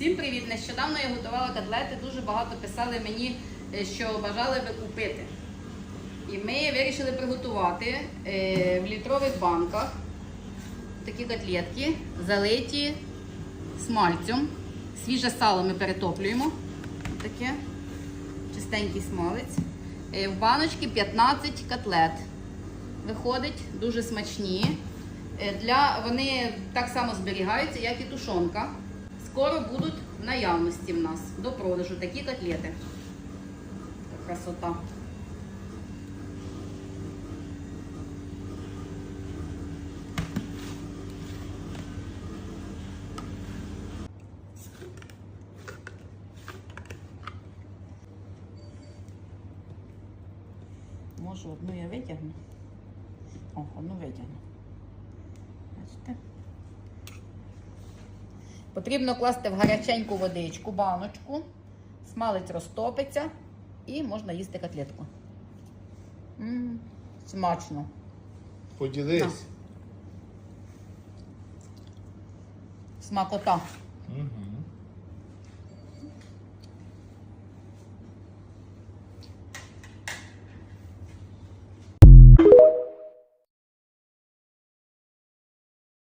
Всім привіт! Нещодавно я готувала котлети. Дуже багато писали мені, е, що бажали би купити. І ми вирішили приготувати е, в літрових банках такі котлетки, залиті смальцем. Свіже сало ми перетоплюємо. Таке чистенький смалець. Е, В баночці 15 котлет. Виходить дуже смачні. Для, вони так само зберігаються, як і тушонка. Скоро будуть в наявності в нас до продажу такі котлети. Красота. Може, одну я витягну. О, одну витягну. Бачите? Потрібно класти в гаряченьку водичку, баночку, смалець розтопиться і можна їсти котлетку. М, смачно. Поділись. Смакота. Угу.